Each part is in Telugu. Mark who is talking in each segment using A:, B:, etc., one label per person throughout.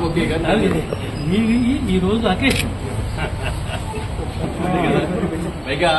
A: ఓకే
B: ఈ- రోజు అకేషన్?
A: పైగా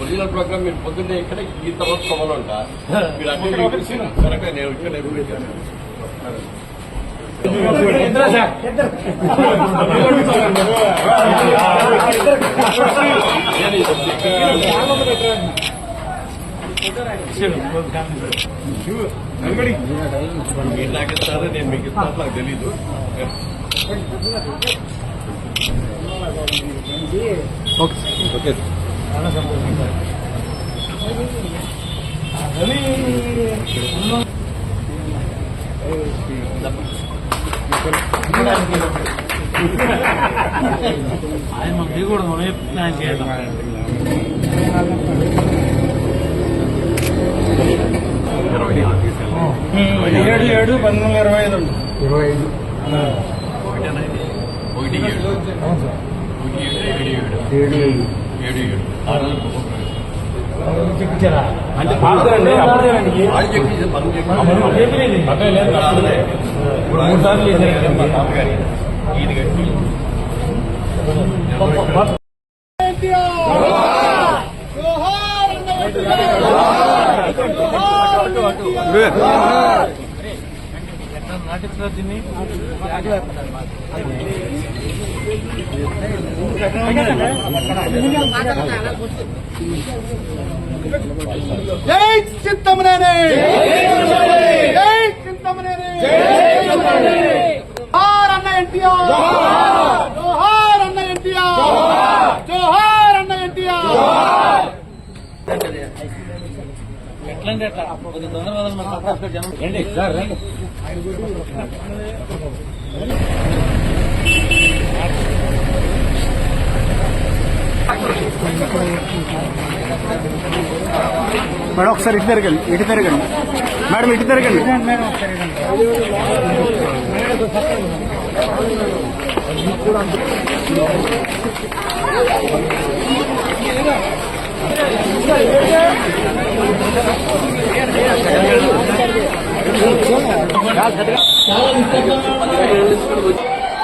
A: ఒరిజినల్ ప్రోగ్రామ్ మీరు పొద్దున్నే ఇక్కడ ఈ తర్వాత కోవాలంట. మీరు అక్కడ కరెక్ట్ నేను ఇక్కడ నేను మీరు నాకు ఇస్తారో నేను మీకు ఇస్తారో నాకు తెలీదు ఓకే.
B: ఆయన మనం దిగకూడదు మనమే ప్లాన్ చేయాలి
A: ఇరవై
C: ఏడు ఏడు పంతొమ్మిది వందల ఇరవై ఐదు
D: ఇరవై ఐదు?
A: ఒకటి ఏడు. ఒకటి ఏడు ఏడు ఏడు. ఆరు.
C: చెప్పించారా?
A: అంటే
C: మూడు సార్లు చేశారు
A: మా తాతగారి ఈయన కట్టి
B: ఎట్లా నాటిస్తున్నారు దీన్ని
C: జై చింతమనేని! జై చింతమనేని! జోహార్ అన్న ఎన్టీఆర్! జోహార్ అన్న ఎన్టీఆర్! జోహార్ అన్న ఎన్టీఆర్!
B: ఎట్లా అంటే అట్లా కొద్ది తొందరగా మన తప్ప జనం
D: మేడం ఒకసారి ఇటు తిరగండి ఇటు తిరగండి. మేడం ఇటు తిరగండి.
E: చాలా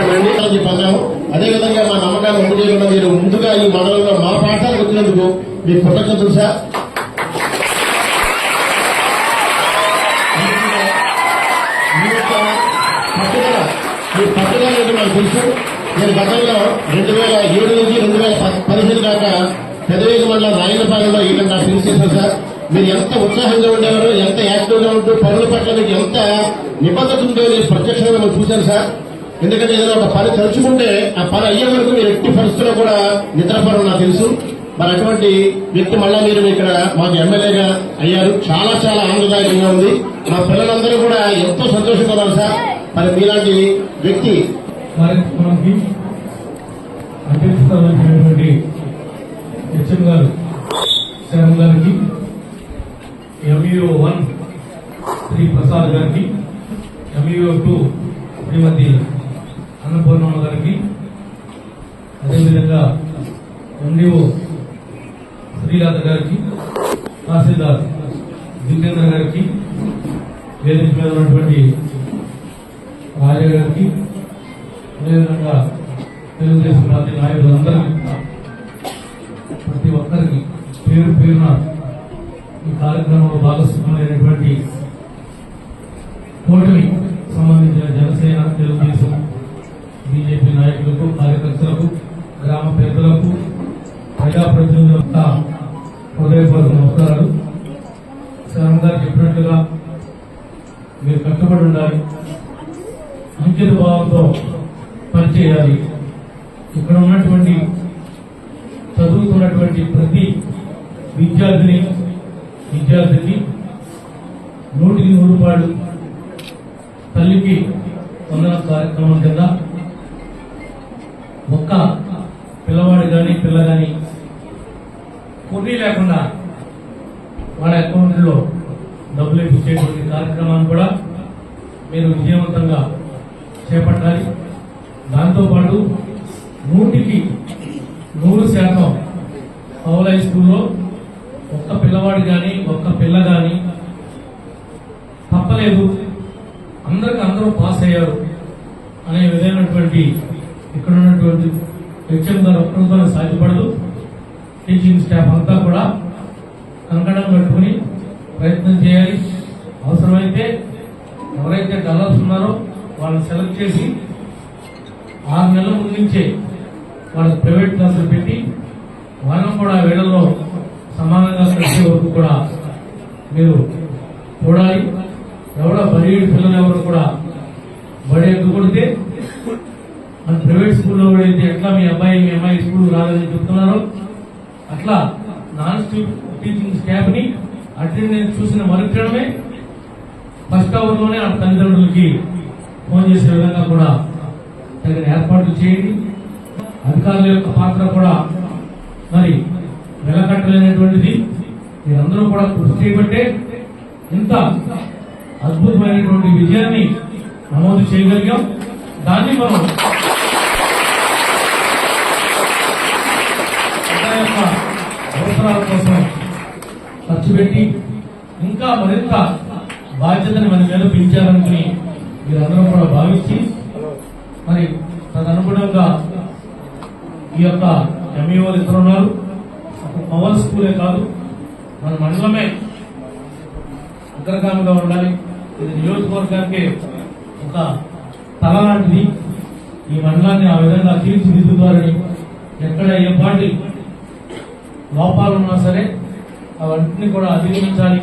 E: రెండింటికి పొందాము అదేవిధంగా మా నమ్మకాన్ని ఉండి చేయకుండా మీరు ముందుగా ఈ మండలంలో మా పాఠాలు వచ్చినందుకు మీకు కృతజ్ఞతలు సార్ మీ యొక్క పట్టుదల మీ పట్టుదల ఏంటో నాకు తెలుసు. నేను గతంలో రెండు వేల ఏడు నుంచి రెండు వేల పదిహేను దాకా పెదవేగ మండలం రాయలపాలెంలో ఈయన నా ఫినిష్ సార్. మీరు ఎంత ఉత్సాహంగా ఉండేవారు ఎంత యాక్టివ్గా ఉంటూ పనుల పట్ల మీకు ఎంత నిబద్ధత ఉండేది ప్రత్యక్షంగా మనం చూశాను సార్. ఎందుకంటే ఏదైనా ఒక పని తలుచుకుంటే ఆ పని అయ్యే వరకు మీరు ఎట్టి పరిస్థితుల్లో కూడా నిద్రపరం నాకు తెలుసు. మరి అటువంటి వ్యక్తి మళ్ళా మీరు ఇక్కడ మాకు ఎమ్మెల్యేగా అయ్యారు. చాలా చాలా ఆనందదాయకంగా ఉంది. మా పిల్లలందరూ కూడా ఎంతో సంతోషంగా ఉన్నారు సార్. మరి మీలాంటి వ్యక్తి
F: కార్యక్రమానికి అధ్యక్షత వహించినటువంటి హెచ్ఎం గారు శ్యామ్ గారికి ఎంఈఓ వన్ శ్రీ ప్రసాద్ గారికి ఎంఈఓ టూ శ్రీమతి అన్నపూర్ణమ్మ గారికి అదేవిధంగా ఎండిఓ శ్రీలత గారికి తహసీల్దార్ జితేంద్ర గారికి వేదిక మీద ఉన్నటువంటి రాజా గారికి అదేవిధంగా తెలుగుదేశం పార్టీ నాయకులందరికీ ప్రతి ఒక్కరికి పేరు పేరున ఈ కార్యక్రమంలో భాగస్వామైనటువంటి కూటమి సంబంధించిన జనసేన తెలుగుదేశం బీజేపీ నాయకులకు కార్యకర్తలకు గ్రామ పెద్దలకు ప్రజాప్రతినిధులకు హృదయపూర్వక నమస్కారాలు. శ్రమ గారు చెప్పినట్లుగా మీరు కట్టుబడి ఉండాలి. అంకిత భావంతో పనిచేయాలి ఇక్కడ ఉన్నటువంటి చదువుతున్నటువంటి ప్రతి విద్యార్థిని విద్యార్థికి నూటికి నూరు పాడు తల్లికి వందన కార్యక్రమం కింద ఒక్క పిల్లవాడు కానీ పిల్ల కానీ కొన్ని లేకుండా వాళ్ళ అకౌంట్లో డబ్బులు ఇచ్చేటువంటి కార్యక్రమాన్ని కూడా మీరు విజయవంతంగా చేపట్టాలి దాంతోపాటు నూటికి నూరు శాతం పౌల హై స్కూల్లో ఒక్క పిల్లవాడు కానీ ఒక్క పిల్ల కానీ తప్పలేదు. అందరికి అందరూ పాస్ అయ్యారు అనే విధమైనటువంటి ఇక్కడ ఉన్నటువంటి లక్ష్యం గారు ఒక్కరితో సాధ్యపడదు. టీచింగ్ స్టాఫ్ అంతా కూడా కంకణం కట్టుకుని ప్రయత్నం చేయాలి. అవసరమైతే ఎవరైతే డల్లర్స్ ఉన్నారో వాళ్ళని సెలెక్ట్ చేసి ఆరు నెలల ముందు నుంచే వాళ్ళకి ప్రైవేట్ క్లాసులు పెట్టి వాళ్ళను కూడా వేళల్లో సమానంగా ప్రతి వరకు కూడా మీరు చూడాలి ఎవడో బడి పిల్లలు ఎవరు కూడా బడి ఎక్కకొడితే మన ప్రైవేట్ స్కూల్లో కూడా అయితే ఎట్లా మీ అబ్బాయి మీ అమ్మాయి స్కూల్ రాలేదని చెప్తున్నారు? అట్లా నాన్ టీచింగ్ స్టాఫ్ని అటెండెన్స్ చూసిన మరుక్షణమే ఫస్ట్ అవర్లోనే ఆ తల్లిదండ్రులకి ఫోన్ చేసే విధంగా కూడా తగిన ఏర్పాట్లు చేయండి. అధికారుల యొక్క పాత్ర కూడా మరి వెలకట్టలేనటువంటిది మీరందరూ కూడా కృషి చేయబట్టే ఇంత అద్భుతమైనటువంటి విజయాన్ని నమోదు చేయగలిగాం. దాన్ని మనం యొక్క అవసరాల కోసం ఖర్చు పెట్టి ఇంకా మరింత బాధ్యతని మన మీద పెంచారనుకుని మీరందరూ కూడా భావించి మరి తదనుగుణంగా ఈ యొక్క ఎంఈఓలు ఇద్దరు ఉన్నారు. పవర్ స్కూలే కాదు మన మండలమే. అగ్రగామిగా ఉండాలి. ఇది నియోజకవర్గానికి ఒక తల లాంటిది. ఈ మండలాన్ని ఆ విధంగా తీర్చిదిద్దుతారని ఎక్కడ ఏ పార్టీ లోపాలు ఉన్నా సరే అవన్నీ కూడా అధిగమించాలి.